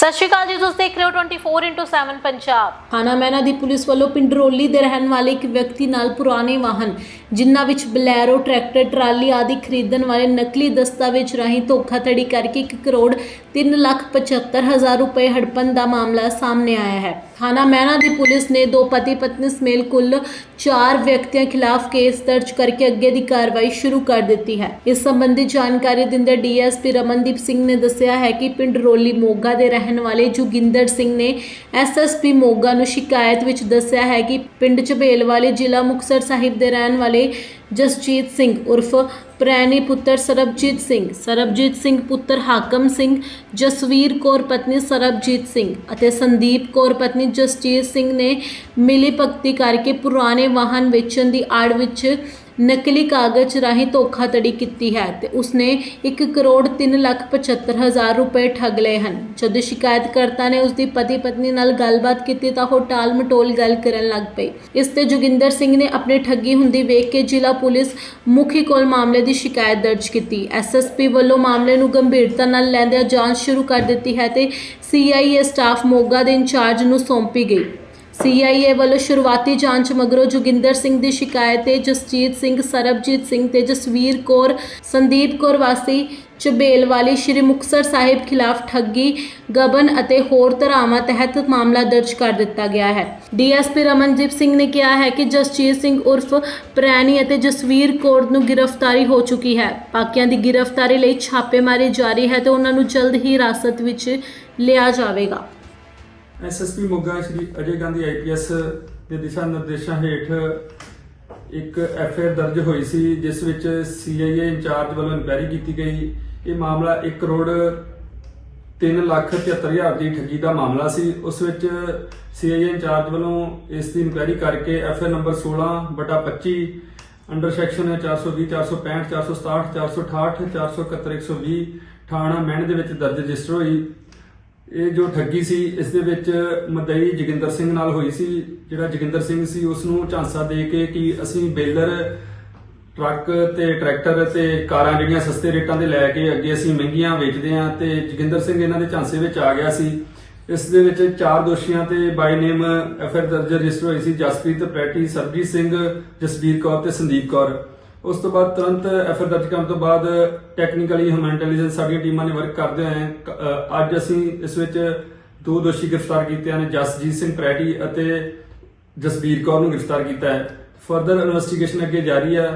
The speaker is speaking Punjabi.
ਸਤਿ ਸ਼੍ਰੀ ਅਕਾਲ ਜੀ, ਤੁਸੀਂ ਦੇਖ ਰਹੇ ਹੋ 24/7 ਪੰਜਾਬ। ਥਾਣਾ ਮਹਿਣਾ ਦੀ ਪੁਲਿਸ ਵੱਲੋਂ ਪਿੰਡ ਰੋਲੀ ਦੇ ਰਹਿਣ ਵਾਲੇ ਇੱਕ ਵਿਅਕਤੀ ਨਾਲ ਪੁਰਾਣੇ ਵਾਹਨ, ਜਿਨ੍ਹਾਂ ਵਿੱਚ ਬਲੈਰੋ, ਟਰੈਕਟਰ, ਟਰਾਲੀ ਆਦਿ ਖਰੀਦਣ ਵਾਲੇ ਨਕਲੀ ਦਸਤਾਵੇਜ਼ ਰਾਹੀਂ ਧੋਖਾਧੜੀ ਕਰਕੇ 1 ਕਰੋੜ 3 ਲੱਖ 75 ਹਜ਼ਾਰ ਰੁਪਏ ਹੜਪਣ ਦਾ ਮਾਮਲਾ ਸਾਹਮਣੇ ਆਇਆ ਹੈ। ਥਾਣਾ ਮਹਿਣਾ ਦੀ ਪੁਲਿਸ ਨੇ ਦੋ ਪਤੀ ਪਤਨੀ ਸਮੇਤ ਕੁੱਲ 4 ਵਿਅਕਤੀਆਂ ਖਿਲਾਫ ਕੇਸ ਦਰਜ ਕਰਕੇ ਅੱਗੇ ਦੀ ਕਾਰਵਾਈ ਸ਼ੁਰੂ ਕਰ ਦਿੱਤੀ ਹੈ। ਇਸ ਸੰਬੰਧੀ ਜਾਣਕਾਰੀ ਦਿੰਦੇ ਡੀਐਸਪੀ ਰਮਨਦੀਪ ਸਿੰਘ ਨੇ ਦੱਸਿਆ ਹੈ ਕਿ ਪਿੰਡ ਰੋਲੀ ਮੋਗਾ ਦੇ ਰਹਿਣ ਵਾਲੇ ਜੋਗਿੰਦਰ ਸਿੰਘ ਨੇ ਐਸਐਸਪੀ ਮੋਗਾ ਨੂੰ ਸ਼ਿਕਾਇਤ ਵਿੱਚ ਦੱਸਿਆ ਹੈ ਕਿ ਪਿੰਡ ਝਬੇਲ ਵਾਲੇ ਜ਼ਿਲ੍ਹਾ ਮੁਕਤਸਰ ਸਾਹਿਬ ਦੇ ਰਹਿਣ ਵਾਲੇ ਜਸਜੀਤ ਸਿੰਘ ਉਰਫ ਪ੍ਰੈਣੀ ਪੁੱਤਰ ਸਰਬਜੀਤ ਸਿੰਘ ਸਰਬਜੀਤ ਸਿੰਘ ਪੁੱਤਰ ਹਾਕਮ ਸਿੰਘ, ਜਸਵੀਰ ਕੌਰ ਪਤਨੀ ਸਰਬਜੀਤ ਸਿੰਘ ਅਤੇ ਸੰਦੀਪ ਕੌਰ ਪਤਨੀ ਜਸਜੀਤ ਸਿੰਘ ਨੇ ਮਿਲੀ ਭਗਤੀ ਕਰਕੇ ਪੁਰਾਣੇ ਵਾਹਨ ਵੇਚਣ ਦੀ ਆੜ ਵਿੱਚ ਨਕਲੀ ਕਾਗਜ਼ ਰਾਹੀਂ ਧੋਖਾਧੜੀ ਕੀਤੀ ਹੈ ਤੇ ਉਸਨੇ 1 ਕਰੋੜ 3 ਲੱਖ 75 ਹਜ਼ਾਰ ਰੁਪਏ ਠੱਗ ਲਏ ਹਨ। ਜਦੋਂ ਸ਼ਿਕਾਇਤਕਰਤਾ ਨੇ ਉਸਦੀ ਪਤੀ ਪਤਨੀ ਨਾਲ ਗੱਲਬਾਤ ਕੀਤੀ ਤਾਂ ਉਹ ਟਾਲ ਮਟੋਲ ਗੱਲ ਕਰਨ ਲੱਗ ਪਈ। ਇਸ ਤੇ ਜੋਗਿੰਦਰ ਸਿੰਘ ਨੇ ਆਪਣੀ ਠੱਗੀ ਹੁੰਦੀ ਵੇਖ ਕੇ ਜ਼ਿਲ੍ਹਾ ਪੁਲਿਸ ਮੁਖੀ ਕੋਲ ਮਾਮਲੇ ਦੀ ਸ਼ਿਕਾਇਤ ਦਰਜ ਕੀਤੀ। ਐਸਐਸਪੀ ਵੱਲੋਂ ਮਾਮਲੇ ਨੂੰ ਗੰਭੀਰਤਾ ਨਾਲ ਲੈਂਦਿਆਂ ਜਾਂਚ ਸ਼ੁਰੂ ਕਰ ਦਿੱਤੀ ਹੈ ਤੇ ਸੀਆਈਏ ਸਟਾਫ ਮੋਗਾ ਦੇ ਇੰਚਾਰਜ ਨੂੰ ਸੌਂਪੀ ਗਈ। ਸੀਆਈਏ ਵੱਲੋਂ ਸ਼ੁਰੂਆਤੀ ਜਾਂਚ ਮਗਰੋਂ ਜੋਗਿੰਦਰ ਸਿੰਘ ਦੀ ਸ਼ਿਕਾਇਤ ਤੇ ਜਸਜੀਤ ਸਿੰਘ, ਸਰਬਜੀਤ ਸਿੰਘ ਤੇ ਜਸਵੀਰ ਕੌਰ, ਸੰਦੀਪ ਕੌਰ ਵਾਸੀ ਚਬੇਲ ਵਾਲੀ ਸ਼੍ਰੀ ਮੁਕਤਸਰ ਸਾਹਿਬ ਖਿਲਾਫ ਠੱਗੀ, ਗਬਨ ਅਤੇ ਹੋਰ ਧਾਰਾਵਾਂ ਤਹਿਤ ਮਾਮਲਾ ਦਰਜ ਕਰ ਦਿੱਤਾ ਗਿਆ ਹੈ। ਡੀਐਸਪੀ ਰਮਨਦੀਪ ਸਿੰਘ ਨੇ ਕਿਹਾ ਹੈ ਕਿ ਜਸਜੀਤ ਸਿੰਘ ਉਰਫ ਪ੍ਰੈਣੀ ਅਤੇ ਜਸਵੀਰ ਕੌਰ ਨੂੰ ਗ੍ਰਿਫਤਾਰੀ ਹੋ ਚੁੱਕੀ ਹੈ। ਪਾਕਿਆਂ ਦੀ ਗ੍ਰਿਫਤਾਰੀ ਲਈ ਛਾਪੇਮਾਰੀ ਜਾਰੀ ਹੈ ਤੇ ਉਹਨਾਂ ਨੂੰ ਜਲਦ ਹੀ ਹਿਰਾਸਤ ਵਿੱਚ ਲਿਆ ਜਾਵੇਗਾ। ਐਸਐਸਪੀ ਮੋਗਾ ਸ਼੍ਰੀ ਅਜੇ ਗਾਂਧੀ ਆਈਪੀਐਸ ਦੇ ਦਿਸ਼ਾ ਨਿਰਦੇਸ਼ਾਂ ਹੇਠ ਇੱਕ ਐਫਆਈਆਰ ਦਰਜ ਹੋਈ ਸੀ, ਜਿਸ ਵਿੱਚ ਸੀਆਈਏ ਇੰਚਾਰਜ ਵੱਲੋਂ ਇਨਕੁਆਇਰੀ ਕੀਤੀ ਗਈ। ਇਹ ਮਾਮਲਾ 1 ਕਰੋੜ 3 ਲੱਖ 73 ਹਜ਼ਾਰ ਦੀ ਠੱਗੀ ਦਾ ਮਾਮਲਾ ਸੀ। ਉਸ ਵਿੱਚ ਸੀਆਈਏ ਇੰਚਾਰਜ ਵੱਲੋਂ ਇਸ ਦੀ ਇਨਕੁਆਇਰੀ ਕਰਕੇ ਐਫਆਈਆਰ ਨੰਬਰ 16 ਬਟਾ 25 ਅੰਡਰ ਸੈਕਸ਼ਨ 420 465 467 468 471 120 ਥਾਣਾ ਮਹਿਣ ਦੇ ਵਿੱਚ ਦਰਜ ਰਜਿਸਟਰ ਹੋਈ। ਇਹ ਜੋ ਠੱਗੀ ਸੀ, ਇਸ ਦੇ ਵਿੱਚ ਮਦਈ ਜੋਗਿੰਦਰ ਸਿੰਘ ਨਾਲ ਹੋਈ ਸੀ। ਜਿਹੜਾ ਜੋਗਿੰਦਰ ਸਿੰਘ ਸੀ ਉਸ ਨੂੰ ਝਾਂਸਾ ਦੇ ਕੇ ਕਿ ਅਸੀਂ ਬੇਲਰ ਟਰੱਕ ਤੇ ਟਰੈਕਟਰ ਤੇ ਕਾਰਾਂ ਜਿਹੜੀਆਂ ਸਸਤੇ ਰੇਟਾਂ 'ਤੇ ਲੈ ਕੇ ਅੱਗੇ ਅਸੀਂ ਮਹਿੰਗੀਆਂ ਵੇਚਦੇ ਹਾਂ ਤੇ ਜੋਗਿੰਦਰ ਸਿੰਘ ਇਹਨਾਂ ਦੇ ਝਾਂਸੇ ਵਿੱਚ ਆ ਗਿਆ ਸੀ। ਇਸ ਦੇ ਵਿੱਚ ਚਾਰ ਦੋਸ਼ੀਆਂ ਤੇ ਬਾਈ ਨੇਮ ਐਫਆਰ ਦਰਜ ਰਜਿਸਟਰ ਹੋਈ ਸੀ, ਜਸਪ੍ਰੀਤ ਪ੍ਰੈਟੀ, ਸਰਬਜੀਤ ਸਿੰਘ ਜਸਬੀਰ ਕੌਰ ਤੇ ਸੰਦੀਪ ਕੌਰ। ਉਸ ਤੋਂ ਬਾਅਦ ਤੁਰੰਤ ਐਫਆਰ ਦਰਜ ਕਰਨ ਤੋਂ ਬਾਅਦ ਟੈਕਨੀਕਲੀ ਹਿਊਮਨ ਇੰਟੈਲੀਜੈਂਸ ਸਾਡੀਆਂ ਟੀਮਾਂ ਨੇ ਵਰਕ ਕਰਦੇ ਹੋਏ ਅੱਜ ਅਸੀਂ ਇਸ ਵਿੱਚ ਦੋ ਦੋਸ਼ੀ ਗ੍ਰਿਫਤਾਰ ਕੀਤੇ ਹਨ, ਜਸਜੀਤ ਸਿੰਘ ਪ੍ਰੈਟੀ ਅਤੇ ਜਸਬੀਰ ਕੌਰ ਨੂੰ ਗ੍ਰਿਫਤਾਰ ਕੀਤਾ ਹੈ। ਫਰਦਰ ਇਨਵੈਸਟੀਗੇਸ਼ਨ ਅੱਗੇ ਜਾਰੀ ਹੈ।